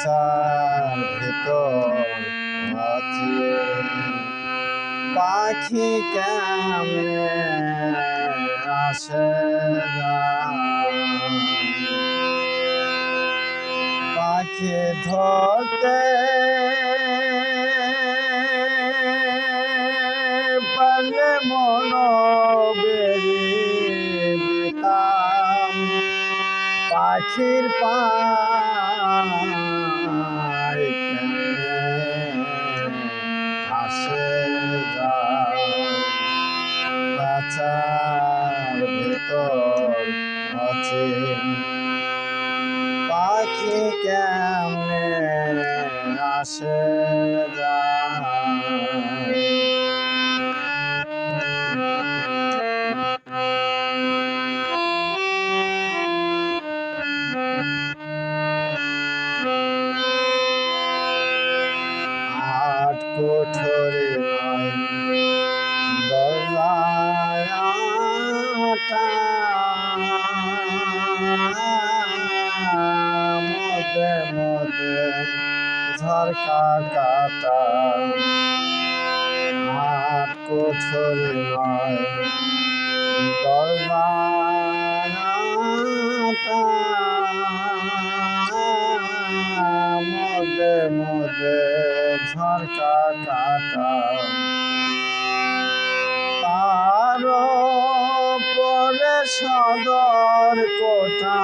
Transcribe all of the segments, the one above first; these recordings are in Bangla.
খাঁচার ভেতর আছে। পাখি কেমনে আসে পাখি ধরতে পারলে মন বেরিতাম পাখির পায় আসে আট কোঠরে দরজায় আটা। মধ্যে মধ্যে ঝরকা কাটা আট কোঠরে নয় মধ্যে মধ্যে ঝরকা কাটা তার পরে সদর কোটা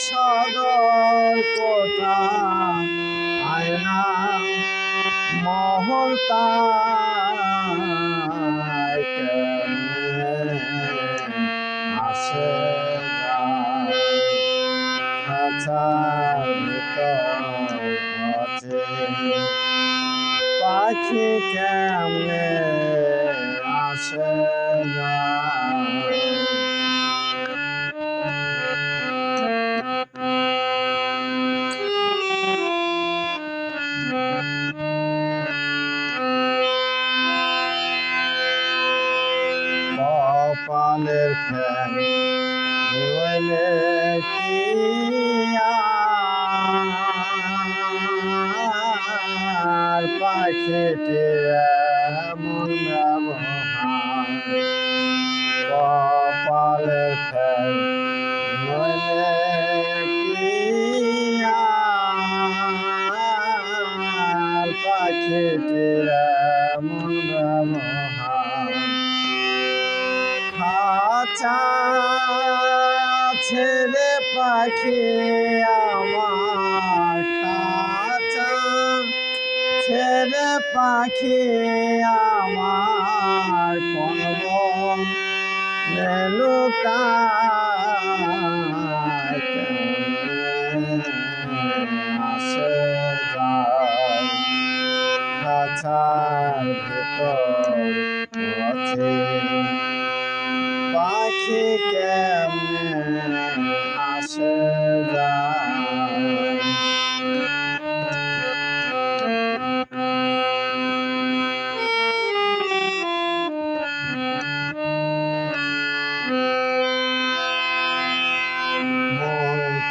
সদর কোটা আয়না মহল আসে পাখি কেমনে ফ্যান আর পাখিটি এমন ব্যবহার কপালের ফ্যান ছেলে পাখি আমার খাঁচা ছেলে পাখি আমার যায় খাঁচার ভেতর আছে পাখি কেমনে আসে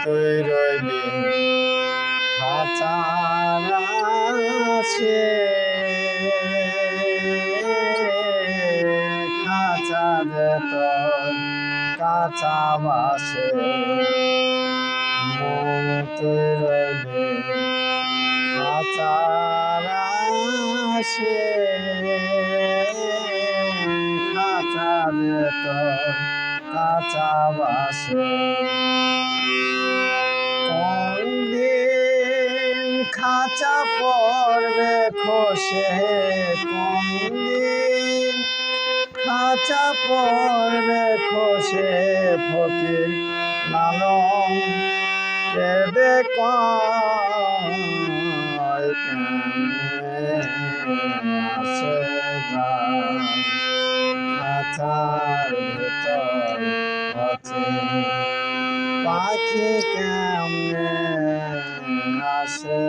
তুই রইলি খাঁচার আছে কাঁচা বাসে। মন তুই রইলি খাঁচার বাসে। কোনদিন খাঁচা পড়বে খসে খাঁচা পড়বে আসে যায় ভেতর আছে পাখি কেমনে আসে